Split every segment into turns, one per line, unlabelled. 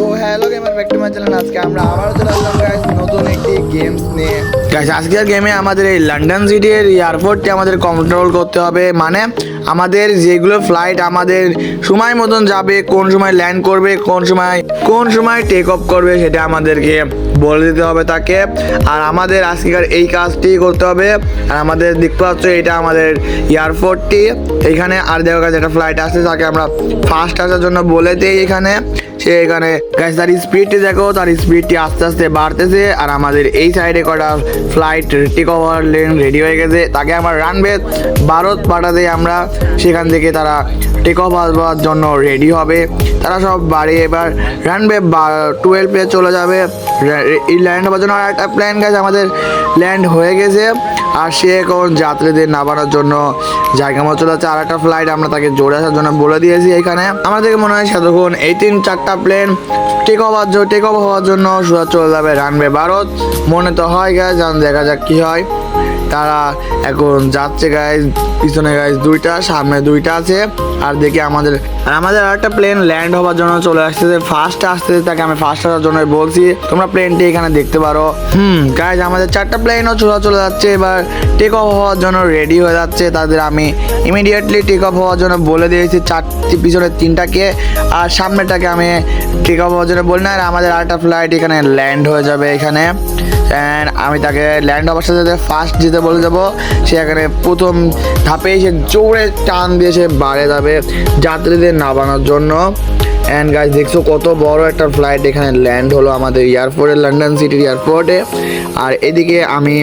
তো hello gamer আজকে আমরা আবারও নতুন একটি গেমস নিয়ে। আজকের গেমে আমাদের এই লন্ডন সিটির এয়ারপোর্টটি আমাদের কন্ট্রোল করতে হবে। মানে আমাদের যেগুলো ফ্লাইট আমাদের সময় মতন যাবে, কোন সময় ল্যান্ড করবে, কোন সময় কোন সময় টেক অফ করবে, সেটা আমাদেরকে বলে দিতে হবে তাকে। আর আমাদের আজকের এই কাজটি করতে হবে। আর আমাদের দেখতে পাচ্ছ, এটা আমাদের এয়ারপোর্টটি এখানে, আর দেখো কাছে একটা ফ্লাইট আসছে তাকে আমরা ফার্স্ট আসার জন্য বলে দিই এখানে। সে এখানে গাছ তার স্পিডটি দেখো, তার স্পিডটি আস্তে আস্তে বাড়তেছে, আর আমাদের এই সাইডে কটা flight take over lane ready হয়ে গেছে। তাকে আমার রানবে ভারত পাঠাতে আমরা সেখান থেকে তারা টেক অফ আসবার জন্য রেডি হবে। তারা সব বাড়ি এবার রানবে টুয়েলভে চলে যাবে। ল্যান্ড হওয়ার জন্য আর একটা প্ল্যান গেছে আমাদের ল্যান্ড হয়ে গেছে। আর সে এখন যাত্রীদের নামানোর জন্য জায়গা মতো চলে আর একটা ফ্লাইট আমরা তাকে জোরে আসার জন্য বলে দিয়েছি এখানে। আমাদেরকে মনে হয় সেতক্ষণ এই তিন চারটা প্লেন টেক জন্য টেক অফ হওয়ার জন্য সোজা চলে যাবে রানবে ভারত। মনে তো হয় গেছে দেখা যাক কি হয়। তারা এখন যাচ্ছে গাইজ পিছনে গাইজ দুইটা, সামনে দুইটা আছে। আর দেখি আমাদের, আর আমাদের আর একটা প্লেন ল্যান্ড হওয়ার জন্য চলে আসতেছে। ফার্স্ট আসতেছে, তাকে আমি ফার্স্ট আসার জন্য বলছি। তোমরা প্লেনটি এখানে দেখতে পারো। হুম গাইজ আমাদের চারটা প্লেনও চলে চলে যাচ্ছে। এবার টেক অফ হওয়ার জন্য রেডি হয়ে যাচ্ছে। তাদের আমি ইমিডিয়েটলি টেক অফ হওয়ার জন্য বলে দিয়েছি চারটি, পিছনে তিনটাকে। আর সামনেটাকে আমি টেক অফ হওয়ার জন্য বলি না। আর আমাদের আরেকটা ফ্লাইট এখানে ল্যান্ড হয়ে যাবে এখানে। অ্যান্ড আমি তাকে ল্যান্ড হওয়ার সাথে ফার্স্ট যেতে বলে যাব সে এখানে প্রথম ধাপে সে জোরে টান দিয়ে সে বাড়ে যাবে যাত্রীদের নামানোর জন্য। অ্যান্ড গাছ দেখছ কত বড় একটা ফ্লাইট এখানে ল্যান্ড হলো আমাদের এয়ারপোর্টে লন্ডন সিটির এয়ারপোর্টে আর এদিকে আমি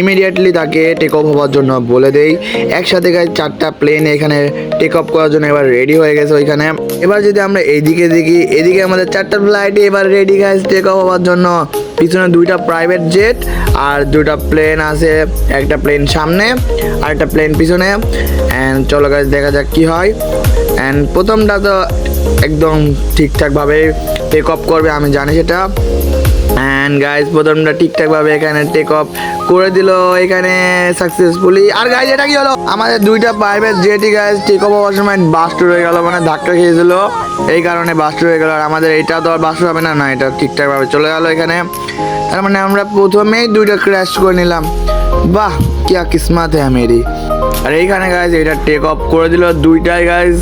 ইমিডিয়েটলি তাকে টেক অফ হওয়ার জন্য বলে দেই। একসাথে গাছ চারটা প্লেন এখানে টেক অফ করার জন্য এবার রেডি হয়ে গেছে ওইখানে। এবার যদি আমরা এইদিকে দেখি, এদিকে আমাদের চারটা ফ্লাইট এবার রেডি গাছ টেক অফ হওয়ার জন্য। পিছনে দুইটা প্রাইভেট জেট আর দুইটা প্লেন আছে, একটা প্লেন সামনে, আর একটা প্লেন পিছনে। অ্যান্ড চলো গাছ দেখা যাক কি হয়। অ্যান্ড প্রথমটা তো একদম ঠিকঠাকভাবে টেক অফ করবে, আমি জানি সেটা। অ্যান্ড গাইজ প্রথমটা ঠিকঠাকভাবে এখানে টেক অফ করে দিল, এখানে সাকসেসফুলি আর গাইজ এটা কি হলো? আমাদের দুইটা প্রাইভেট জেটি গাইজ টেক অফ হওয়ার সময় বাস্ট হয়ে গেল মানে ধাক্কা খেয়েছিল। এই কারণে বাস্ট হয়ে গেল। আর আমাদের এটা তো আর বাস্ট হবে না না, এটা ঠিকঠাকভাবে চলে গেল এখানে। তার মানে আমরা প্রথমেই দুইটা ক্র্যাশ করে নিলাম। বাহ কিয়া কিসমত হ্যাঁ মেরি আর এইখানে গাইজ এটা টেক অফ করে দিল, দুইটাই গাইজ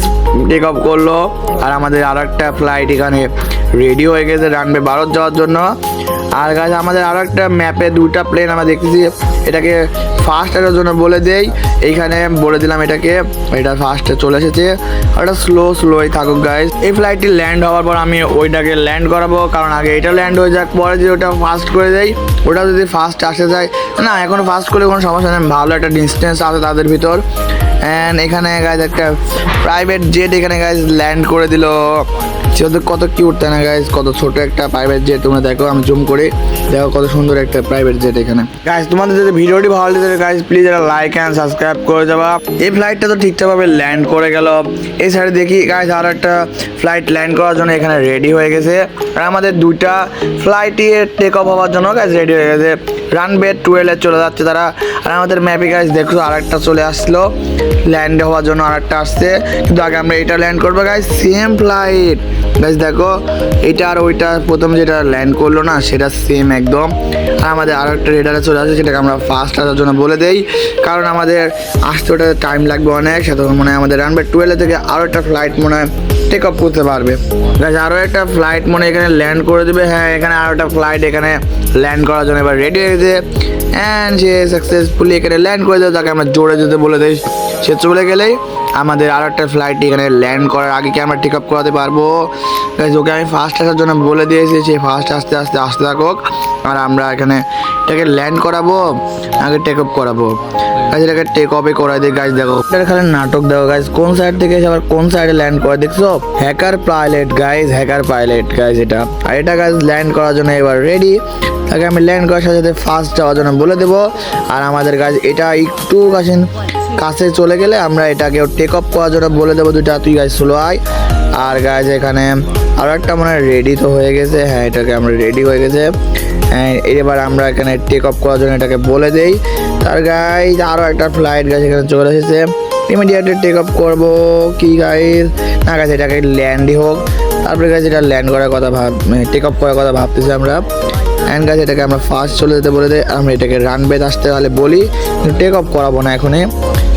টেক অফ করল। আর আমাদের আর একটা ফ্লাইট এখানে রেডি হয়ে গেছে, রানবে ভারত যাওয়ার জন্য। আর গাছ আমাদের আরও একটা ম্যাপে দুটা প্লেন আমরা দেখতেছি, এটাকে ফার্স্ট এর জন্য বলে দেই। এইখানে বলে দিলাম এটাকে। এটা ফার্স্টে চলে এসেছে। এটা স্লো স্লোই থাকুক গাইজ এই ফ্লাইটটি ল্যান্ড হওয়ার পর আমি ওইটাকে ল্যান্ড করাবো। কারণ আগে এটা ল্যান্ড হয়ে যাক, পরে যদি ওটা ফাস্ট করে দেই, ওটা যদি ফার্স্ট আসে যায়, না, এখন ফাস্ট করলে কোনো সমস্যা নেই। ভালো একটা ডিস্টেন্স আছে তাদের ভিতর। অ্যান্ড এখানে গাইজ একটা প্রাইভেট জেট এখানে গাইজ ল্যান্ড করে দিল। সেটা কত কিউট তাই না গাইজ কত ছোট একটা প্রাইভেট জেট তোমরা দেখো, আমি জুম করে দেখো কত সুন্দর একটা প্রাইভেট জেট এখানে। গাইজ তোমাদের যদি ভিডিওটি ভালো লাগে গাইজ প্লিজ একটা লাইক অ্যান্ড সাবস্ক্রাইব করে যাবা এই ফ্লাইটটা তো ঠিকঠাকভাবে ল্যান্ড করে গেল। এই সাইডে দেখি গাইজ আর একটা ফ্লাইট ল্যান্ড করার জন্য এখানে রেডি হয়ে গেছে। আর আমাদের দুইটা ফ্লাইটই টেক অফ হওয়ার জন্য গাইজ রেডি হয়ে গেছে। রানবে টুয়েলভে চলে যাচ্ছে তারা। আর আমাদের ম্যাপে গাইজ দেখছ আর একটা চলে আসলো। ল্যান্ড হওয়ার জন্য আর একটা আসছে। কিন্তু আগে আমরা এটা ল্যান্ড করব গাইজ সেম ফ্লাইট গাইজ দেখো, এটা আর ওইটা প্রথম যেটা ল্যান্ড করল না, সেটা সেম একদম। আর আমাদের আর একটা রেডারে চলে আসছে, সেটাকে আমরা ফার্স্ট আসার জন্য বলে দেই। কারণ আমাদের আসতে ওটা টাইম লাগবে অনেক সে তখন মনে হয় আমাদের রানবে টুয়েলভে থেকে আরও একটা ফ্লাইট মনে হয় টেক অফ করতে পারবে। আরও একটা ফ্লাইট মনে এখানে ল্যান্ড করে দেবে। হ্যাঁ এখানে আরও একটা ফ্লাইট এখানে ল্যান্ড করার জন্য এবার রেডি হয়ে অ্যান্ড সে সাকসেসফুলি এখানে ল্যান্ড করে দেবে। তাকে আমরা জোরে যেতে বলে দিই। সে চলে গেলেই আমাদের আর একটা ফ্লাইট এখানে ল্যান্ড করার আগে কি আমরা টেক আপ করাতে পারব? ওকে আমি ফার্স্ট আসার জন্য বলে দিয়েছি। সে ফার্স্ট আস্তে আস্তে আসতে থাকুক। আর আমরা এখানে এটাকে ল্যান্ড করাবো, আগে টেক আপ করাবো। গাছ এটাকে টেক অফে করাই দিই। গাছ দেখো। এটা খালি নাটক, দেখো। গাছ কোন সাইড থেকে এসে আবার কোন সাইডে ল্যান্ড করে, দেখছ? Hacker pilot guys hacker pilot guys এটা। আর এটা গাইজ ল্যান্ড করার জন্য এবার রেডি তাকে আমি ল্যান্ড করার সাথে সাথে ফার্স্ট যাওয়ার জন্য বলে দেবো। আর আমাদের গাছ এটা একটু কাছে কাছে চলে গেলে আমরা এটাকে টেক অফ করার জন্য বলে দেবো দুইটা। তুই গাছ স্লো আয়। আর গাছ এখানে আরও একটা মানে রেডি তো হয়ে গেছে। হ্যাঁ এটাকে আমরা রেডি হয়ে গেছে। হ্যাঁ এবার আমরা এখানে টেক অফ করার জন্য এটাকে বলে দেই। তার গাই আরও একটা ফ্লাইট গাছ এখানে চলে এসেছে। ইমিডিয়েটলি টেক অফ করব। কি গাইজ না গাছ এটাকে ল্যান্ডই হোক। তারপরে গাছ এটা ল্যান্ড করার কথা ভাব টেক অফ করার কথা ভাবতেছি আমরা। অ্যান্ড গাছ এটাকে আমরা ফার্স্ট চলে যেতে বলে দেয় আমরা এটাকে রানবেদ আসতে তাহলে বলি। টেক অফ করাবো না এখনই।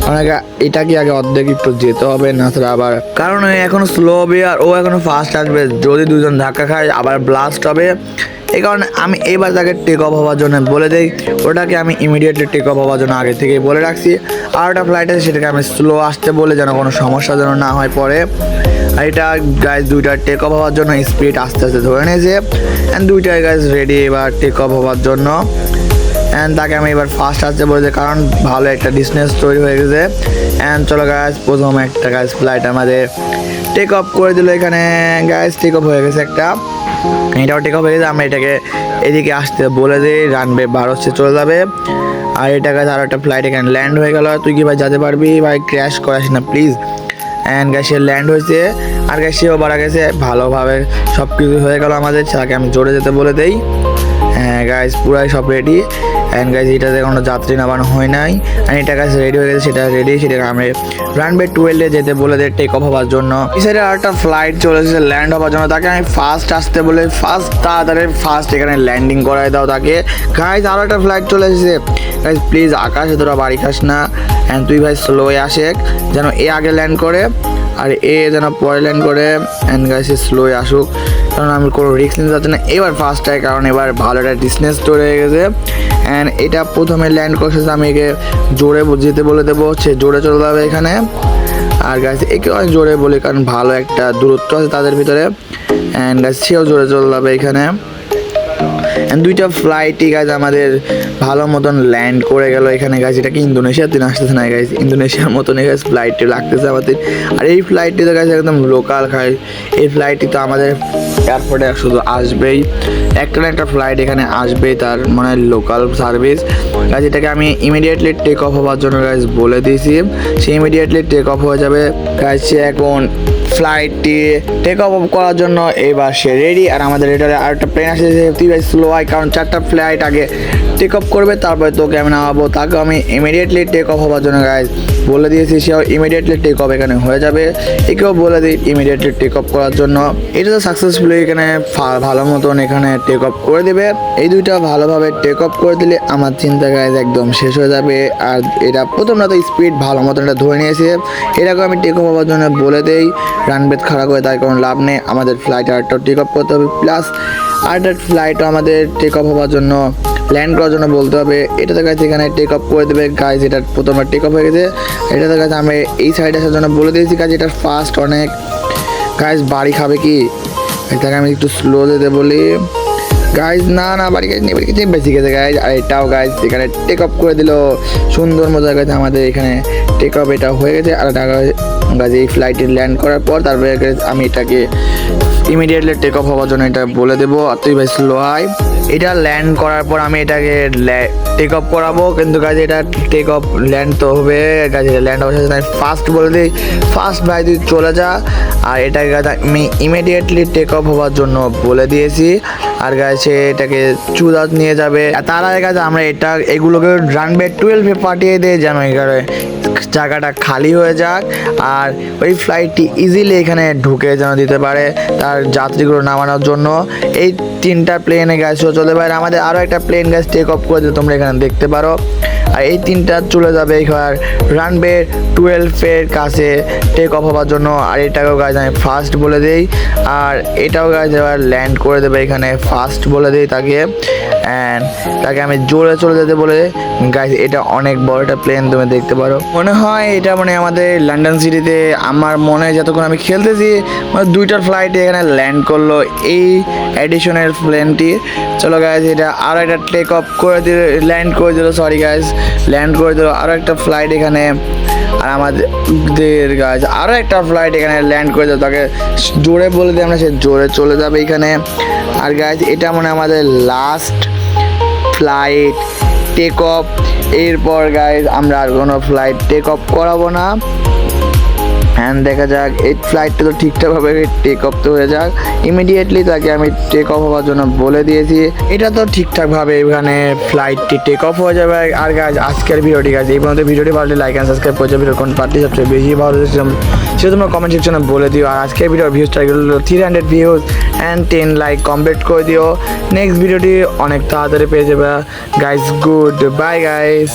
আমাকে এটাকে আগে অর্ধেক একটু যেতে হবে? না ছাড়া আবার কারণ এখনও স্লো হবে আর ও এখনও ফাস্ট আসবে। যদি দুজন ধাক্কা খায়, আবার ব্লাস্ট হবে। এই কারণে আমি এইবার তাকে টেক অফ হওয়ার জন্য বলে দিই। ওটাকে আমি ইমিডিয়েটলি টেক অফ হওয়ার জন্য আগে থেকে বলে রাখছি। আর ওটা ফ্লাইট আছে, সেটাকে আমি স্লো আসতে বলে যেন কোনো সমস্যা যেন না হয় পরে। আর এটা গাইজ দুইটা টেক অফ হওয়ার জন্য স্পিড আস্তে আস্তে ধরে নিয়েছে। অ্যান্ড দুইটাই গাইজ রেডি এবার টেক অফ হওয়ার জন্য। অ্যান্ড তাকে আমি এবার ফার্স্ট আসতে বলেছি কারণ ভালো একটা ডিস্টেন্স তৈরি হয়ে গেছে। অ্যান্ড চলো গাছ প্রথম একটা গাছ ফ্লাইট আমাদের টেক অফ করে দিল এখানে। গ্যাস টেক অফ হয়ে গেছে একটা। এটাও টেক অফ আমরা এটাকে এদিকে আসতে বলে দিই রানবে বারো হচ্ছে, চলে যাবে। আর এটা গাছ আরও একটা ফ্লাইট এখানে ল্যান্ড হয়ে গেল। তুই কি ভাই যেতে পারবি? ভাই ক্র্যাশ করাস না প্লিজ অ্যান্ড গাছে ল্যান্ড হয়েছে। আর গ্যাসেও বাড়া গেছে। ভালোভাবে সব কিছু হয়ে গেলো আমাদের। তাকে আমি জোরে যেতে বলে দেই। হ্যাঁ গাছ পুরাই সব রেডি অ্যান্ড গাইজ এটাতে কোনো যাত্রী নামানো হয় নাই। অ্যান্ড এটা গাছ রেডি হয়ে গেছে, সেটা রেডি সেটাকে আমি রানবে টুয়েলভে যেতে বলে দেয় টেক অফ হওয়ার জন্য। সাইডে আরেকটা ফ্লাইট চলে এসেছে ল্যান্ড হওয়ার জন্য। তাকে আমি ফার্স্ট আসতে বলে ফার্স্ট তাড়াতাড়ি ফার্স্ট এখানে ল্যান্ডিং করাই দাও তাকে। গাইজ আরও একটা ফ্লাইট চলে এসেছে। গাইজ প্লিজ আকাশে, তোরা বাড়ি খাস না। অ্যান্ড তুই ভাই স্লোয়ে আসে, যেন এ আগে ল্যান্ড করে। আর এ যেন পরে করে অ্যান্ড গাইছে স্লোয়ে আসুক। কারণ আমি কোনো রিস্ক নিতে চাচ্ছি না। এবার ফার্স্ট হয় কারণ এবার ভালো একটা ডিস্টেন্স তৈরি হয়ে গেছে। অ্যান্ড এটা প্রথমে ল্যান্ড করছে আমি একে জোরে যেতে বলে দেবো। সে জোরে চলে যাবে এখানে। আর গাছ একে অনেক জোরে বলি, কারণ ভালো একটা দূরত্ব আছে তাদের ভিতরে। অ্যান্ড গাছ সেও জোরে চলে যাবে এখানে। দুইটা ফ্লাইটই গাছ আমাদের ভালো মতন ল্যান্ড করে গেল এখানে গাছ এটা কি ইন্দোনেশিয়াতে আসতেছে না গাছ ইন্দোনেশিয়ার মতন গাছ ফ্লাইটটি লাগতেছে আমাদের। আর এই ফ্লাইটটি তো গাছ একদম লোকাল খায় এই ফ্লাইটটি তো আমাদের এয়ারপোর্টে শুধু আসবেই। একটা না একটা ফ্লাইট এখানে আসবেই তার মানে লোকাল সার্ভিস গাছ এটাকে আমি ইমিডিয়েটলি টেক অফ হওয়ার জন্য গাছ বলে দিয়েছি। সে ইমিডিয়েটলি টেক অফ হয়ে যাবে। গাছ এখন ফ্লাইটটি টেক অফ করার জন্য এবার সে রেডি আর আমাদের রেডারে আর একটা প্লেন আসছে তুই ভাই স্লো হয় কারণ চারটা ফ্লাইট আগে টেক অফ করবে, তারপরে তোকে আমি নামাবো। তাকে আমি ইমিডিয়েটলি টেক অফ হওয়ার জন্য গাইজ বলে দিয়েছি, সেও ইমিডিয়েটলি টেক অফ এখানে হয়ে যাবে। একেও বলে দিই ইমিডিয়েটলি টেক অফ করার জন্য। এটা তো সাকসেসফুলি এখানে ভালো মতন এখানে টেক অফ করে দেবে। এই দুইটা ভালোভাবে টেক অফ করে দিলে আমার চিন্তা গাইজ একদম শেষ হয়ে যাবে। আর এটা প্রথম তো স্পিড ভালো মতন এটা ধরে নিয়েছে। এটাকে আমি টেক অফ হওয়ার জন্য বলে দেই। রানবেদ খারাপ করে তাই কোনো লাভ নেই। আমাদের ফ্লাইট আরেকটা টেক অফ করতে হবে। প্লাস আরেকটা ফ্লাইট আমাদের টেক অফ হওয়ার জন্য ল্যান্ড করার জন্য বলতে হবে। এটাতে কাছে এখানে টেক অফ করে দেবে। গাইজ এটা প্রথমবার টেক অফ হয়ে গেছে। এটাতে কাছে আমি এই সাইডে আসার জন্য বলে দিয়েছি গাছ এটা ফাস্ট অনেক। গাছ বাড়ি খাবে কি? এটাকে আমি একটু স্লো দিতে বলি। গাইজ না না, বাড়ি গাইজ নেই গেছে বেশি গেছে গাইজ আর এটাও গাইজ এখানে টেক অফ করে দিল। সুন্দর মতো গেছে আমাদের এখানে টেক অফ এটা হয়ে গেছে। আর এটা গাছ এই ফ্লাইটে ল্যান্ড করার পর তারপরে আমি এটাকে ইমিডিয়েটলি টেক অফ হওয়ার জন্য এটা বলে দেবো। আর তুই ভাই স্লো আয় এটা ল্যান্ড করার পর আমি এটাকে টেক অফ করাবো। কিন্তু গাছে এটা টেক অফ ল্যান্ড তো হবে। গাছে ল্যান্ড অবস্থা আমি ফার্স্ট বলে দিই। ফার্স্ট ভাই, তুই চলে যা। আর এটাকে গাছ আমি ইমিডিয়েটলি টেক অফ হওয়ার জন্য বলে দিয়েছি। আর গাছে এটাকে চুদাত নিয়ে যাবে। তার আগে গাছে আমরা এটা, এগুলোকে রানবে টুয়েলভে পাঠিয়ে দিয়ে যেন এখানে জায়গাটা খালি হয়ে যাক। আর ওই ফ্লাইটটি ইজিলি এখানে ঢুকে যেন দিতে পারে। তার যাত্রীগুলো নামানোর জন্য। এই তিনটা প্লেনে গাছ চলে পারে আমাদের আরও একটা প্লেন গাছ টেক অফ করে তোমরা এখানে দেখতে পারো। আর এই তিনটা চলে যাবে এবার রানবে টুয়েলভের কাছে টেক অফ হওয়ার জন্য। আর এটাকেও গাছ আমি ফার্স্ট বলে দিই। আর এটাও গাছ এবার ল্যান্ড করে দেবে এখানে ফার্স্ট বলে দিই তাকে। অ্যান্ড তাকে আমি জোরে চলে যেতে বলে গাইজ এটা অনেক বড় একটা প্লেন তুমি দেখতে পারো। মনে হয় এটা মানে আমাদের লন্ডন সিটিতে আমার মনে হয় যতক্ষণ আমি খেলতেছি মানে দুইটার ফ্লাইট এখানে ল্যান্ড করল এই অ্যাডিশনের প্লেনটি চলো গাইজ এটা আরও একটা টেক অফ করে দিল ল্যান্ড করে দিল সরি গাইজ ল্যান্ড করে দিল। আরও একটা ফ্লাইট এখানে। আর আমাদের গাছ আরও একটা ফ্লাইট এখানে ল্যান্ড করে দেবো তাকে জোরে বলে দিই আমরা সে জোরে চলে যাবে এখানে। আর গাছ এটা মনে আমাদের লাস্ট ফ্লাইট টেক অফ এরপর গাইজ আমরা আর কোনো ফ্লাইট টেক অফ করাবো না। অ্যান্ড দেখা যাক, এই ফ্লাইটটা তো ঠিকঠাকভাবে টেক অফ তো হয়ে যাক। ইমিডিয়েটলি তাকে আমি টেক অফ হওয়ার জন্য বলে দিয়েছি। এটা তো ঠিকঠাকভাবে এখানে ফ্লাইটটি টেক অফ হয়ে যাবে। আর গাছ আজকের ভিডিওটি গাছ এই পর্যন্ত ভিডিওটি ভালো লাইক অ্যান্ড সাবস্ক্রাইব করে যাবে। কোন পার্টি সবচেয়ে বেশি ভালো সেটা তোমরা কমেন্ট সেকশনে বলে দিও। আর আজকের ভিডিওর views target three hundred views and ten like complete করে দিও। নেক্সট ভিডিওটি অনেক তাড়াতাড়ি পেয়ে যাবে। Guys good bye guys